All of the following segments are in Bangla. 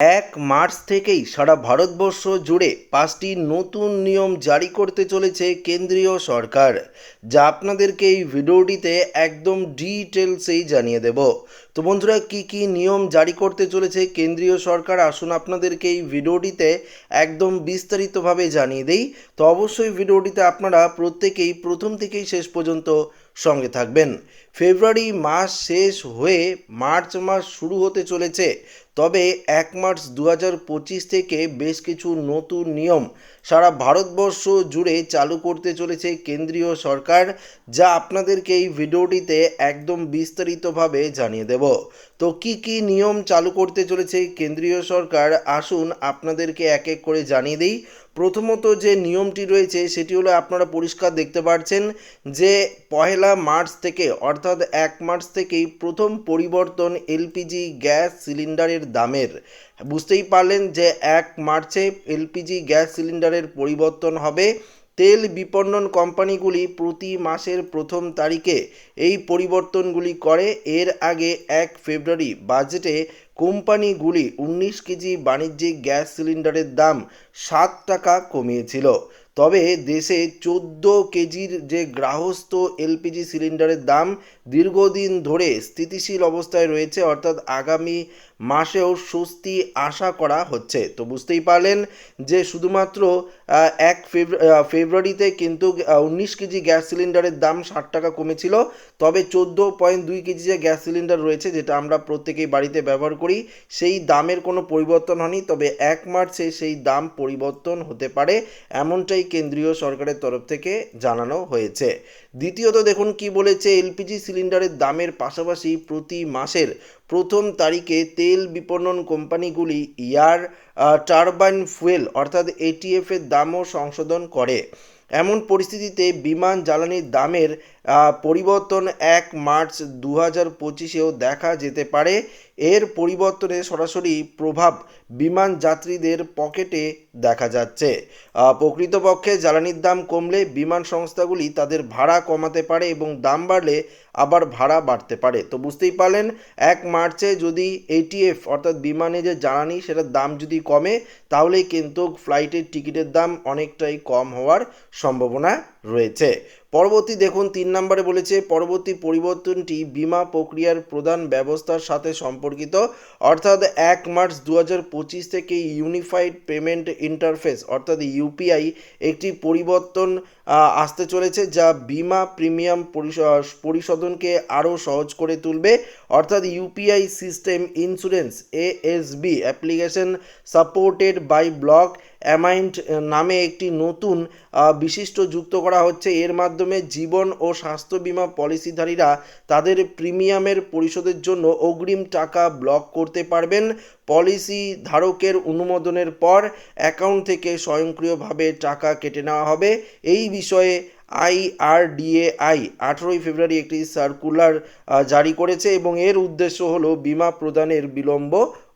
এক মার্চ থেকেই সারা ভারতবর্ষ জুড়ে পাঁচটি নতুন নিয়ম জারি করতে চলেছে কেন্দ্রীয় সরকার। যা আপনাদেরকে এই ভিডিওটিতে একদম ডিটেলসেই জানিয়ে দেব। তো বন্ধুরা, কি কি নিয়ম জারি করতে চলেছে কেন্দ্রীয় সরকার? আসুন আপনাদেরকে এই ভিডিওটিতে একদম বিস্তারিতভাবে জানিয়ে দেই। তো অবশ্যই ভিডিওটিতে আপনারা প্রত্যেকেই প্রথম থেকেই শেষ পর্যন্ত সঙ্গে থাকবেন। ফেব্রুয়ারি মাস শেষ হয়ে মার্চ মাস শুরু হতে চলেছে। তবে এক মার্চ দু হাজার পঁচিশ থেকে বেশ কিছু নতুন নিয়ম সারা ভারতবর্ষ জুড়ে চালু করতে চলেছে কেন্দ্রীয় সরকার, যা আপনাদেরকে এই ভিডিওটিতে একদম বিস্তারিতভাবে জানিয়ে দেব। তো কি কি নিয়ম চালু করতে চলেছে কেন্দ্রীয় সরকার? আসুন আপনাদেরকে এক এক করে জানিয়ে দিই। প্রথমত যে নিয়মটি রয়েছে, সেটি হলো আপনারা পরিষ্কার দেখতে পাচ্ছেন যে পহেলা মার্চ থেকে, অর্থাৎ এক মার্চ থেকেই প্রথম পরিবর্তন এলপিজি গ্যাস সিলিন্ডারের দামের। বুঝতেই পারলেন যে এক মার্চে এলপিজি গ্যাস সিলিন্ডারের পরিবর্তন হবে। তেল বিপণন কোম্পানিগুলি প্রতি মাসের প্রথম তারিখে এই পরিবর্তনগুলি করে। এর আগে এক ফেব্রুয়ারি বাজেটে কোম্পানিগুলি উনিশ কেজি বাণিজ্যিক গ্যাস সিলিন্ডারের দাম সাত টাকা কমিয়েছিল। তবে দেশে চোদ্দ কেজির যে গ্রাহস্থ এলপিজি সিলিন্ডারের দাম দীর্ঘদিন ধরে স্থিতিশীল অবস্থায় রয়েছে, অর্থাৎ আগামী মাসেও স্বস্তি আশা করা হচ্ছে। তো বুঝতেই পারলেন যে শুধুমাত্র এক ফেব্রু- ফেব্রুয়ারিতে কিন্তু উনিশ কেজি গ্যাস সিলিন্ডারের দাম ষাট টাকা কমেছিল। তবে চোদ্দ পয়েন্ট দুই কেজি যে গ্যাস সিলিন্ডার রয়েছে, যেটা আমরা প্রত্যেকেই বাড়িতে ব্যবহার করি, সেই দামের কোনো পরিবর্তন হয়নি। তবে এক মার্চে সেই দাম পরিবর্তন হতে পারে, এমনটাই কেন্দ্রীয় সরকারের তরফ থেকে জানানো হয়েছে। দ্বিতীয়ত দেখুন কি বলেছে এলপিজি সিলিন্ডারের দামের পাশাপাশি প্রতি মাসের প্রথম তারিখে তেল বিপণন কোম্পানিগুলি ইয়ার টারবাইন ফুয়েল অর্থাৎ এটিএফের দামও সংশোধন করে। এমন পরিস্থিতিতে বিমান জ্বালানির দামের পরিবর্তন এক মার্চ দু হাজার পঁচিশেও দেখা যেতে পারে। এর পরিবর্তনে সরাসরি প্রভাব বিমান যাত্রীদের পকেটে দেখা যাচ্ছে। প্রকৃতপক্ষে জ্বালানির দাম কমলে বিমান সংস্থাগুলি তাদের ভাড়া কমাতে পারে এবং দাম বাড়লে আবার ভাড়া বাড়তে পারে। তো বুঝতেই পারলেন, এক মার্চে যদি এটিএফ অর্থাৎ বিমানে যে জ্বালানি, সেটার দাম যদি কমে, তাহলেই কিন্তু ফ্লাইটের টিকিটের দাম অনেকটাই কম হওয়ার সম্ভাবনা রয়েছে। পরবর্তী দেখুন, তিন নম্বরে বলেছে, পরবর্তী পরিবর্তনটি বিমা প্রক্রিয়ার প্রদান ব্যবস্থার সাথে সম্পর্কিত। অর্থাৎ এক মার্চ দু পঁচিশ থেকে ইউনিফাইড পেমেন্ট ইন্টারফেস, অর্থাৎ ইউপিআই, একটি পরিবর্তন আসতে চলেছে যা বিমা প্রিমিয়াম পরিশ- পরিশোধনকে আরও সহজ করে তুলবে। অর্থাৎ UPI system insurance, ASB, application supported by block amount নামে একটি নতুন বিশিষ্ট যুক্ত করা হচ্ছে। এর মাধ্যমে জীবন ও স্বাস্থ্য বিমা পলিসিধারীরা তাদের প্রিমিয়ামের পরিশোধের জন্য অগ্রিম টাকা ব্লক করতে পারবেন। পলিসি ধারকের অনুমোদনের পর অ্যাকাউন্ট থেকে স্বয়ংক্রিয়ভাবে টাকা কেটে নেওয়া হবে। এই বিষয়ে আইআরডিএআই আঠেরোই ফেব্রুয়ারি একটি সার্কুলার জারি করেছে এবং এর উদ্দেশ্য হলো বিমা প্রদানের বিলম্ব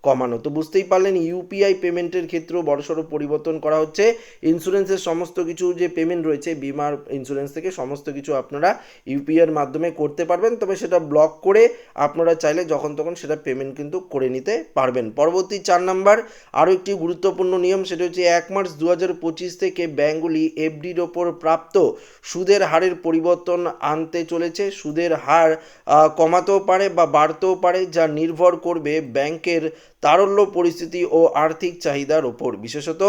কমানো। তো বুঝতেই পারলেন ইউপিআই পেমেন্টের ক্ষেত্রেও বড়সড় পরিবর্তন করা হচ্ছে। ইন্স্যুরেন্সের সমস্ত কিছু যে পেমেন্ট রয়েছে, বিমার ইন্স্যুরেন্স থেকে সমস্ত কিছু আপনারা ইউপিআইয়ের মাধ্যমে করতে পারবেন। তবে সেটা ব্লক করে আপনারা চাইলে যখন তখন সেটা পেমেন্ট কিন্তু করে নিতে পারবেন। পরবর্তী চার নাম্বার, আরও একটি গুরুত্বপূর্ণ নিয়ম, সেটা হচ্ছে এক মার্চ দু পঁচিশ থেকে ব্যাঙ্কগুলি এফডির ওপর প্রাপ্ত সুদের হারের পরিবর্তন আনতে চলেছে। সুদের হার কমাতেও পারে বা বাড়তেও পারে, যা নির্ভর করবে ব্যাংকের তারল্য পরিস্থিতি ও আর্থিক চাহিদার ওপর বিশেষত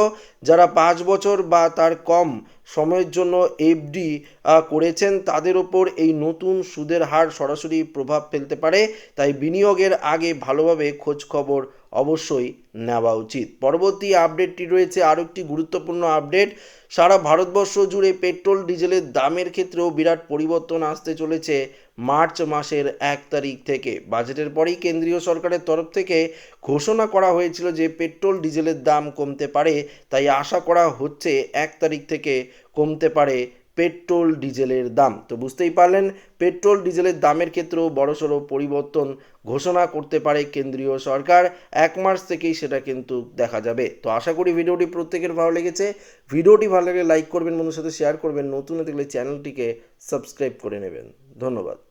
যারা পাঁচ বছর বা তার কম সময়ের জন্য এফডি করেছেন। তাদের ওপর এই নতুন সুদের হার সরাসরি প্রভাব ফেলতে পারে। তাই বিনিয়োগের আগে ভালোভাবে খবর অবশ্যই নেওয়া উচিত। পরবর্তী আপডেটটি রয়েছে আরও একটি গুরুত্বপূর্ণ আপডেট। সারা ভারতবর্ষ জুড়ে পেট্রোল, ডিজেলের দামের ক্ষেত্রেও বিরাট পরিবর্তন আসতে চলেছে মার্চ মাসের এক তারিখ থেকে। বাজেটের পরেই কেন্দ্রীয় সরকারের তরফ থেকে ঘোষণা করা হয়েছিল যে পেট্রোল, ডিজেলের দাম কমতে পারে। তাই আশা করা হচ্ছে এক তারিখ থেকে কমতে পারে পেট্রোল ডিজেলের দাম। তো বুঝতেই পারলেন, পেট্রোল ডিজেলের দামের ক্ষেত্রেও বড়সড় পরিবর্তন ঘোষণা করতে পারে কেন্দ্রীয় সরকার। এক মাস থেকেই সেটা কিন্তু দেখা যাবে। তো আশা করি ভিডিওটি প্রত্যেকের ভালো লেগেছে। ভিডিওটি ভালো লাগলে লাইক করবেন, বন্ধুর সাথে শেয়ার করবেন। নতুন গেলে চ্যানেলটিকে সাবস্ক্রাইব করে নেবেন। ধন্যবাদ।